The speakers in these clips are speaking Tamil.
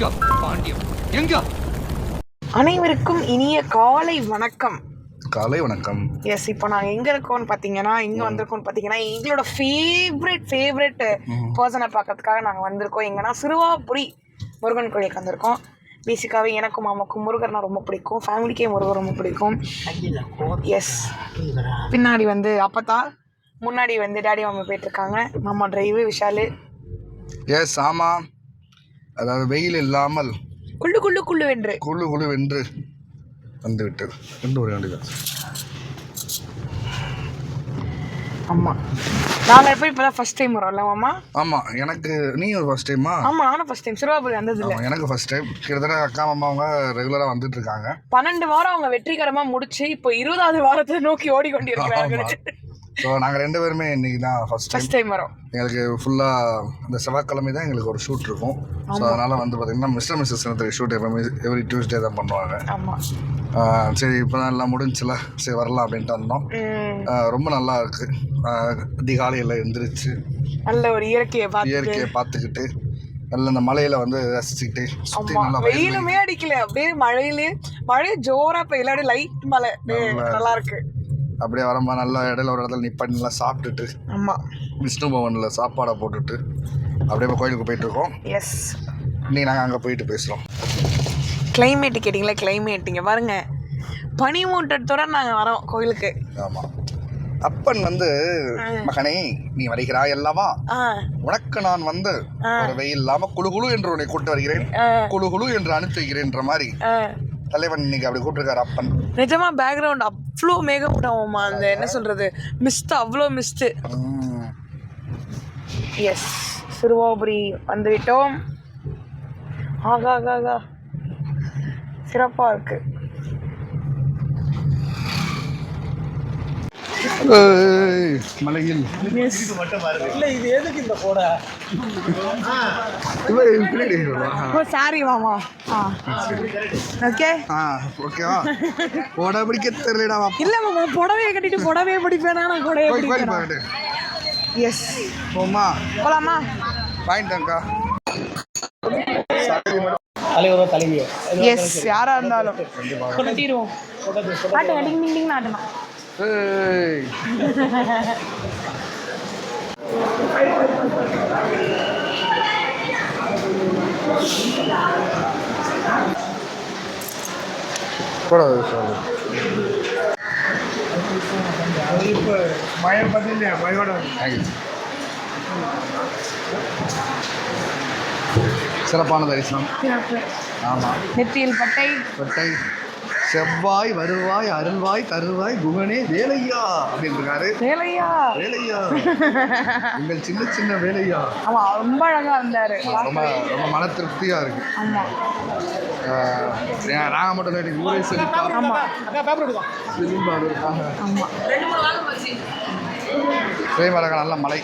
எங்க பாண்டியம் எங்க? அனைவருக்கும் இனிய காலை வணக்கம். காலை வணக்கம். எஸ் இப்போ நாங்கள் எங்கே இருக்கோம்னு பார்த்தீங்கன்னா எங்கே வந்திருக்கோம்னு பார்த்தீங்கன்னா எங்களோட ஃபேவரட் ஃபேவரட் பர்சனை பார்க்கறதுக்காக நாங்கள் வந்திருக்கோம். எங்கன்னா சிறுவாபுரி முருகன் கோயிலுக்கு வந்திருக்கோம். பேசிக்காகவே எனக்கும் மாமாக்கும் முருகர்னா ரொம்ப பிடிக்கும். ஃபேமிலிக்கே முருகர் ரொம்ப பிடிக்கும். எஸ் பின்னாடி வந்து அப்பத்தா முன்னாடி வந்து டேடி மாமா போயிட்டுருக்காங்க மாமா டிரைவு விஷாலு. எஸ் ஆமா. அதாவது வெயில் இல்லாமல் குள்ளு குள்ளு குள்ளு வென்று. குழு குழு வென்று வந்து விட்டது ரெண்டு ஒரு வேண்டியது ஆமாம் நாங்கள் போய் இப்போ தான் ஃபஸ்ட் டைம் வரோம்ல மாமா? ஆமாம் எனக்கு நீ ஒரு ஃபர்ஸ்ட் டைமா ஆமாம் நானும் ஃபஸ்ட் டைம் சிறுவாபுரி வந்தது இல்லை. எனக்கு ஃபர்ஸ்ட் டைம் கிட்டத்தட்ட அக்கா மாமா அவங்க ரெகுலராக வந்துட்டு இருக்காங்க. பன்னெண்டு வாரம் அவங்க வெற்றிகரமா முடிச்சு இப்போ இருபதாவது வாரத்தை நோக்கி ஓடிக்கொண்டிருக்கிறார்கள் ஸோ நாங்கள் ரெண்டு பேருமே இன்னைக்கு தான் ஃபர்ஸ்ட் டைம் ஃபர்ஸ்ட் டைம் வரோம். எங்களுக்கு ஃபுல்லாக இந்த செவ்வாய்க்கிழமை தான் எங்களுக்கு ஒரு ஷூட் இருக்கும். ஸோ அதனால் வந்து பார்த்தீங்கன்னா மிஸ்டர் மிஸ்ஸஸ் எனக்கு ஷூட் எப்பவுமே எவ்ரி டியூஸ்டே தான் பண்ணுவாங்க. ஆமா. ஆஹ் சரி இப்போ தான் எல்லாம் முடிஞ்சுல. சரி வரலாம் அப்படின்ட்டு வந்தோம். ரொம்ப நல்லா இருக்கு. ஆஹ் அதிகாலையில் எந்திரிச்சு நல்ல ஒரு இயற்கையை இயற்கையை பார்த்துக்கிட்டு நல்ல இந்த மலையில வந்து ரசிச்சுக்கிட்டு ஆமா. நல்லா வயல் வெயிலுமே அடிக்கல. அப்படியே மழையிலே மழை ஜோரா இல்லாடி லைட் மழை நல்லா இருக்கு. அப்படியே வரும்போது நல்லா இடையில ஒரு இடத்துல நிப்பாட்டி நல்லா சாப்பிட்டுட்டு ஆமா. விஷ்ணு பவனில் சாப்பாடை போட்டுட்டு அப்படியே இப்போ கோயிலுக்கு போயிட்டு இருக்கோம் எஸ் இன்னைக்கு நாங்கள் அங்கே போயிட்டு பேசுகிறோம் கிளைமேட் கேட்டிங்களா? கிளைமேட் இங்க பாருங்க. பனி மூட்டத்தோட நாங்க வரோம் கோயிலுக்கு. ஆமாம் அப்பன் வந்து மகனே நீ வருகிறாய் அல்லவா? உனக்கு நான் வந்து ஒரு வெயில் இல்லாம குழு குழு என்று உன்னை கூட்டு வருகிறேன். குழு குழு என்று அனுப்பி வைக்கிறேன்ற மாதிரி தலைவன் இன்னைக்கு அப்படி கூப்பிட்டுருக்காரு அப்பன். நிஜமா பேக்ரவுண்ட் அவ்வளோ மேகமூட்டமாமா அந்த என்ன சொல்றது? மிஸ்ட் அவ்வளோ மிஸ்டு எஸ் சிறுவாபுரி வந்துவிட்டோம் ஆகா ஆகா ஆகா. சிறப்பாக இருக்குது மலையில். சாரி மாமா ஆ. ஓகே ஆ ஓகேவா போட பிடிக்க தெரியலடா. இல்லை மாமா புடவையை கட்டிட்டு புடவையை படிப்பேனா? நான் கோயில் படிப்பேன் எஸ் போமா போலாமா? வாங்கிட்டேங்க்கா தலைவரோ தலைவியோ. எஸ் யாரா இருந்தாலும். கட்டிடுவோம் ஆட்டணும் போட சொல்லு இப்போ மழை பார்த்தீங்க மழையோட சிறப்பான தரிசனம் ஆமாம் நெத்தியில் பட்டை. கொட்டை செவ்வாய் வருவாய் அருள்வாய் தருவாய் குகனே வேலையா? அப்படின்னு இருக்காரு வேலையா? வேலையா? எங்கள் சின்ன சின்ன வேலையா? ஆமா ரொம்ப அழகா இருந்தாரு. ரொம்ப ரொம்ப மன திருப்தியா இருக்கு. ஆமா. நாங்கள் மட்டும் இல்லை ஊரே செழிப்பா ஆமா நல்ல மலை.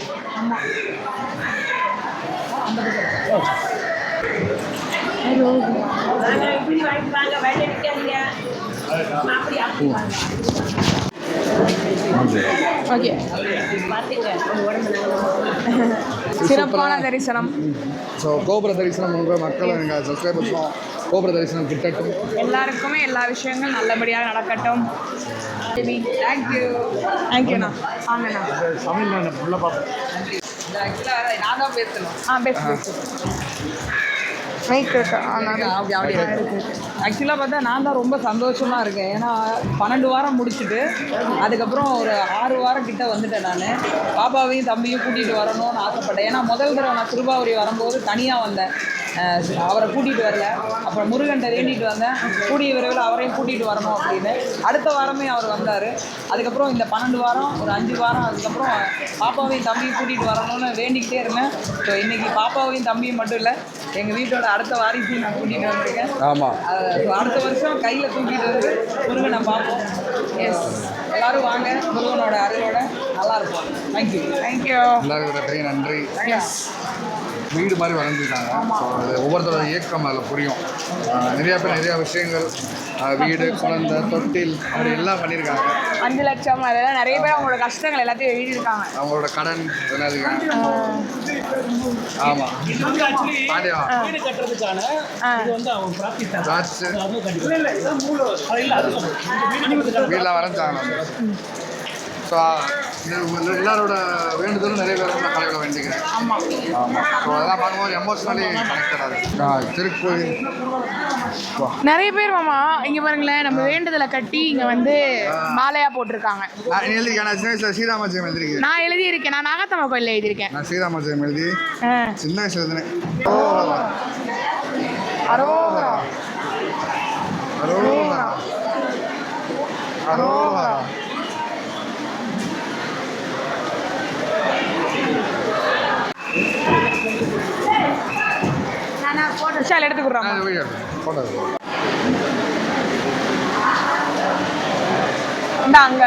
ஓகே. சிறப்பான தரிசனம். ஸோ கோபுர தரிசனம் உங்கள் மக்கள் எங்கள் சப்ஸ்கிரைபர்ஸும் கோபுர தரிசனம் கிட்டட்டும். எல்லாருக்குமே எல்லா விஷயங்களும் நல்லபடியாக நடக்கட்டும். தேங்க்யூ தேங்க்யூண்ணா வாங்கண்ணா தமிழ் நான் தான் பேசணும் ஆ பேசு பேசு. ஆக்சுவலாக பார்த்தா நான் தான் ரொம்ப சந்தோஷமாக இருக்கேன். ஏன்னா பன்னெண்டு வாரம் முடிச்சுட்டு அதுக்கப்புறம் ஒரு ஆறு வாரம் கிட்ட வந்துட்டேன் நான். பாப்பாவையும் தம்பியும் கூட்டிகிட்டு வரணும்னு ஆசைப்பட்டேன். ஏன்னா முதல் தடவை நான் திருபாவூரி வரும்போது தனியாக வந்தேன். அவரை கூட்டிகிட்டு வரல. அப்புறம் முருகன்ட்ட வேண்டிட்டு வந்தேன். கூடிய விரைவில் அவரையும் கூட்டிகிட்டு வரணும் அப்படின்னு. அடுத்த வாரமே அவர் வந்தார். அதுக்கப்புறம் இந்த பன்னெண்டு வாரம் ஒரு அஞ்சு வாரம் அதுக்கப்புறம் பாப்பாவையும் தம்பியும் கூட்டிகிட்டு வரணும்னு வேண்டிக்கிட்டே இருந்தேன். ஸோ இன்றைக்கி பாப்பாவையும் தம்பியும் மட்டும் இல்லை எங்கள் வீட்டோட அடுத்த வாரிசையும் நான் கூட்டிகிட்டு வந்திருக்கேன். ஆமாம் அடுத்த வருஷம் கையில் தூக்கிட்டு வந்து முருகனை பார்ப்போம். எஸ் எல்லாரும் வாங்க. முருகனோட அருளோட நல்லா இருப்போம். தேங்க்யூ தேங்க்யூ எல்லாருக்கும் நன்றி. நன்றி எஸ் வீடு மாதிரி வளர்ந்துருக்காங்க. ஸோ அது ஒவ்வொருத்தரோட இயக்கம் அதில் புரியும். நிறைய பேர் நிறைய விஷயங்கள் வீடு குழந்தை தொட்டில் அப்படி எல்லாம் பண்ணியிருக்காங்க அஞ்சு லட்சம் அதெல்லாம் நிறைய பேர் அவங்களோட கஷ்டங்கள் எல்லாத்தையும் எழுதியிருக்காங்க. அவங்களோட கடன் என்னதுங்க ஆமாம் பாண்டியா. வீடு கட்டுறதுக்கான இது வந்து அவங்க ப்ராக்டிஸ் வரைஞ்சாங்க. ஸோ எல்லாரோட வேண்டுதலும் நிறைய பேர் நான் கலையில் வேண்டிக்கிறேன். ஆமாம் ஸோ அதெல்லாம் பார்க்கும்போது எமோஷனலி கனெக்டட் ஆகுது. திருக்கோயில். நிறைய பேர் மாமா இங்க பாருங்களேன் நம்ம வேண்டுதலை கட்டி இங்க வந்து மாலையா போட்டிருக்காங்க. நான் எழுதிருக்கேன் நான் சின்ன வயசில் ஸ்ரீராமஜெயம் எழுதிருக்கேன் நான் எழுதியிருக்கேன் நான் நாகத்தம்மா கோயில்ல எழுதியிருக்கேன். நான் ஸ்ரீராமஜெயம் எழுதி ஆ. சின்ன வயசுல எழுதினேன். அரோகரா அரோகரா அரோகரா விஷால் போட்டோ இந்த அங்க.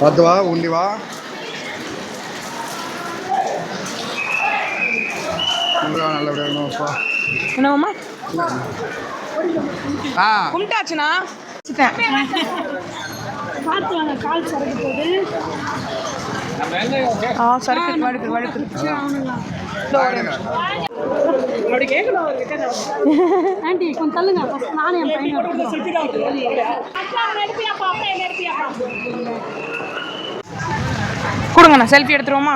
பார்த்து வா உண்டி வா. நல்லா நல்லபடியாக இருக்கணும்ப்பா என்ன மாமா? ஆ. கும்பிட்டாச்சுண்ணா? ஆ சரக்கு வழுக்கு வழுக்கு. ஆண்டி கொஞ்சம் தள்ளுங்க. நானும் என் எடுத்துக்கிறோம். கொடுங்கண்ணா செல்ஃபி எடுத்துருவோமா?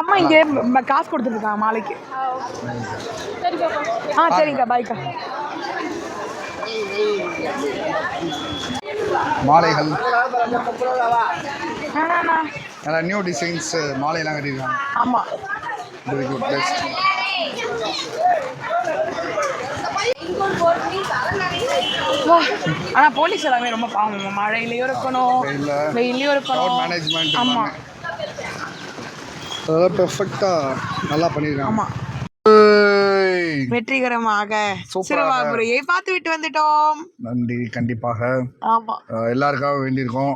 அம்மா இங்கே காசு கொடுத்துருக்காங்க மாலைக்கு. ஆ சரிங்கக்கா பாய்க்கா மாலைகள். நியூ டிசைன்ஸ் மாலையெல்லாம் கட்டியிருக்காங்க. ஆமாம் வெரி குட் பெஸ்ட் ஆனா போலீஸ் எல்லாமே ரொம்ப பாவம். மழையிலயும் இருக்கணும். வெயிலையும் இருக்கணும். ஆமா. அதெல்லாம் நல்லா பண்ணியிருக்காங்க ஆமா. வெற்றிகரமாக. சிறுவாபுரியை பார்த்து விட்டு வந்துட்டோம். நன்றி கண்டிப்பாக. ஆமா. அஹ் எல்லாருக்காகவும் வேண்டியிருக்கோம்.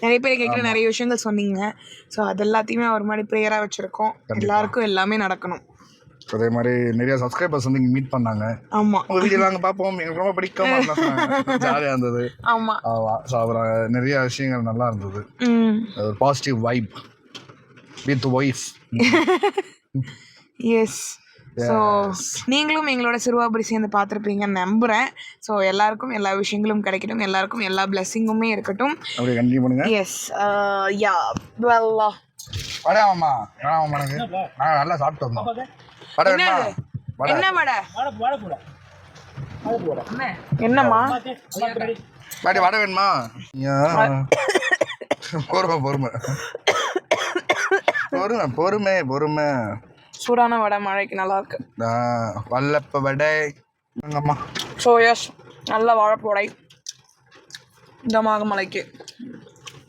நிறைய பேர் கேட்குற நிறைய விஷயங்கள் சொன்னீங்க. ஸோ அது எல்லாத்தையுமே ஒரு மாதிரி ப்ரேயராக வச்சுருக்கோம். எல்லாருக்கும் எல்லாமே நடக்கணும். அதே மாதிரி நிறைய சப்ஸ்கிரைபர்ஸ் வந்து இங்கே மீட் பண்ணாங்க. ஆமாம் உங்கள் வீடியோ நாங்கள் பார்ப்போம். எங்களுக்கு ரொம்ப பிடிக்கும். ஜாலியாக இருந்தது. ஆமாம் ஆமாம் ஸோ அப்புறம் நிறைய விஷயங்கள் நல்லா இருந்தது. ஒரு positive vibe with wife yes so நீங்களும் எங்களோட சிறுவாபுரி சேர்ந்து பார்த்துருப்பீங்கன்னு நம்புகிறேன் ஸோ எல்லாருக்கும் எல்லா விஷயங்களும் கிடைக்கட்டும். எல்லாருக்கும் எல்லா பிளெஸ்ஸிங்குமே இருக்கட்டும். எஸ் யா வெல்லா வேணாமாம்மா எனக்கு. நாங்கள் நல்லா சாப்பிட்டு வந்தோம். வடை வேணுமா? வடை. என்ன வடை? என்னம்மா? பாட்டி வடை வேணுமா. பொறுமை பொறுமை. பொறுமை பொறுமை பொறுமை. சூடான வடை மழைக்கு நல்லா இருக்கு. வல்லப்ப வடை. வாங்கம்மா. ஸோ எஸ் நல்ல வாழைப்போடை. இதமாக மலைக்கு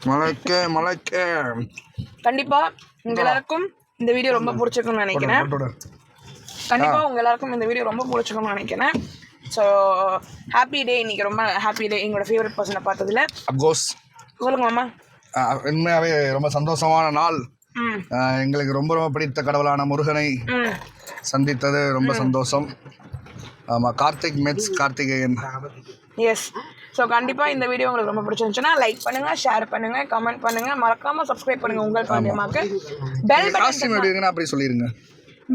மலைக்க மலைக்க கண்டிப்பா உங்க எல்லாருக்கும் இந்த வீடியோ ரொம்ப பிடிச்சிருக்கும்னு நினைக்கிறேன். போட்டு கண்டிப்பா உங்க எல்லாருக்கும் இந்த வீடியோ ரொம்ப பிடிச்சிருக்கும்னு நினைக்கிறேன். ஸோ ஹாப்பி டே இன்னைக்கு ரொம்ப ஹாப்பி டே எங்களோட ஃபேவரட் பர்சனை பார்த்ததுல. அப்கோஸ் சொல்லுங்க மாமா. உண்மையாகவே ரொம்ப சந்தோஷமான நாள். எங்களுக்கு ரொம்ப ரொம்ப பிடித்த கடவுளான முருகனை சந்தித்தது ரொம்ப சந்தோஷம். ஆமாம் கார்த்திக் மெட்ஸ் கார்த்திகேயன். எஸ் ஸோ கண்டிப்பாக இந்த வீடியோ உங்களுக்கு ரொம்ப பிடிச்சிருந்துச்சுன்னா லைக் பண்ணுங்க ஷேர் பண்ணுங்க கமெண்ட் பண்ணுங்க. மறக்காம சப்ஸ்கிரைப் பண்ணுங்க உங்கள் பாண்டியமாக்கு பெல் பட்டன் அப்படி சொல்லிடுங்க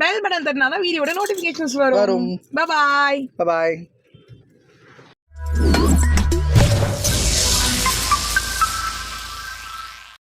பெல் பட்டன் தட்டினா தான் வீடியோட நோட்டிஃபிகேஷன்ஸ் வரும். பாய் பாய்